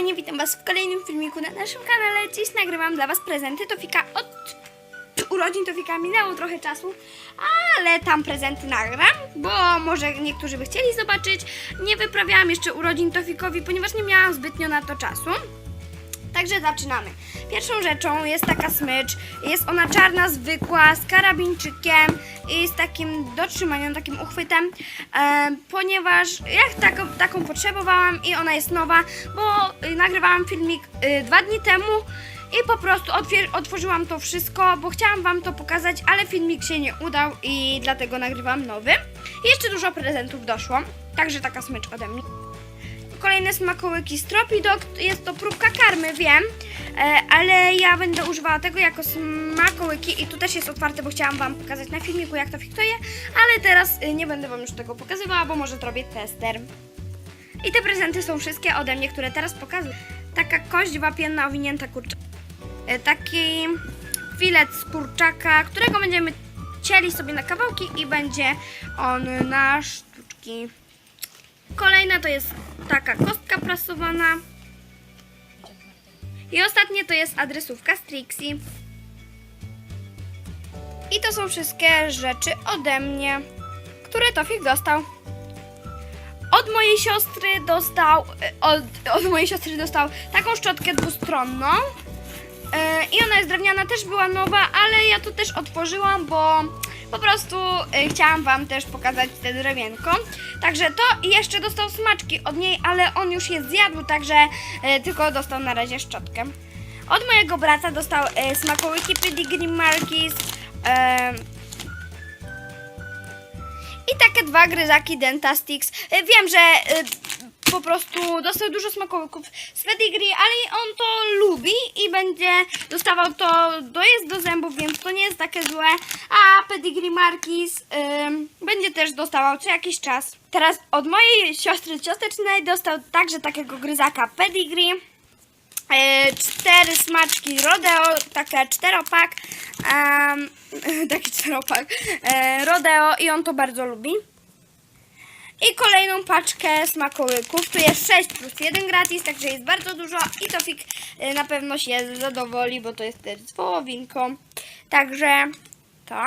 Kochani, witam was w kolejnym filmiku na naszym kanale. Dziś nagrywam dla was prezenty Tofika od urodzin Tofika minęło trochę czasu, ale tam prezenty nagram, bo może niektórzy by chcieli zobaczyć. Nie wyprawiałam jeszcze urodzin Tofikowi, ponieważ nie miałam zbytnio na to czasu. Także zaczynamy. Pierwszą rzeczą jest taka smycz. Jest ona czarna, zwykła, z karabinczykiem i z takim dotrzymaniem, takim uchwytem, e, ponieważ ja taką, taką potrzebowałam i ona jest nowa, bo y, nagrywałam filmik y, dwa dni temu i po prostu otworzyłam to wszystko, bo chciałam wam to pokazać, ale filmik się nie udał i dlatego nagrywam nowy. Jeszcze dużo prezentów doszło, także taka smycz ode mnie. Kolejne smakołyki Stropidog, jest to próbka karmy, wiem, e, ale ja będę używała tego jako smakołyki i tu też jest otwarte, bo chciałam wam pokazać na filmiku jak to fiktuje, ale teraz e, nie będę wam już tego pokazywała, bo może zrobię tester. I te prezenty są wszystkie ode mnie, które teraz pokazuję. Taka kość wapienna owinięta kurczaka. E, Taki filet z kurczaka, którego będziemy cieli sobie na kawałki i będzie on na sztuczki. Kolejna to jest taka kostka prasowana. I ostatnie to jest adresówka z Trixie. I to są wszystkie rzeczy ode mnie, które Tofik dostał. Od mojej siostry dostał, e, od, od mojej siostry dostał taką szczotkę dwustronną. E, I ona jest drewniana, też była nowa, ale ja to też otworzyłam, bo po prostu e, chciałam Wam też pokazać te drewienko. Także to i jeszcze dostał smaczki od niej, ale on już je zjadł, także e, tylko dostał na razie szczotkę. Od mojego brata dostał smakołyki Pedigree Markis i takie dwa gryzaki Dentastix. Wiem, że po prostu dostał dużo smakołyków z pedigree, ale on to lubi i będzie dostawał to, jest do zębów, więc to nie jest takie złe. A pedigree Markis ym, będzie też dostawał co jakiś czas. Teraz od mojej siostry ciastecznej dostał także takiego gryzaka pedigree. Cztery smaczki Rodeo, takie czteropak, em, taki czteropak, e, Rodeo i on to bardzo lubi. I kolejną paczkę smakołyków. Tu jest 6 plus 1 gratis, także jest bardzo dużo i Tofik y, na pewno się zadowoli, bo to jest też z wołowinką. Także to.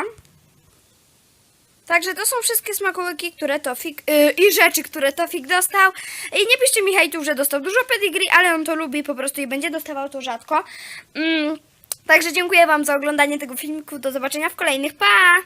Także to są wszystkie smakołyki, które Tofik yy, i rzeczy, które Tofik dostał. I nie piszcie mi hejtów, że dostał dużo pedigree, ale on to lubi po prostu i będzie dostawał to rzadko. Mm, także dziękuję Wam za oglądanie tego filmiku. Do zobaczenia w kolejnych. Pa!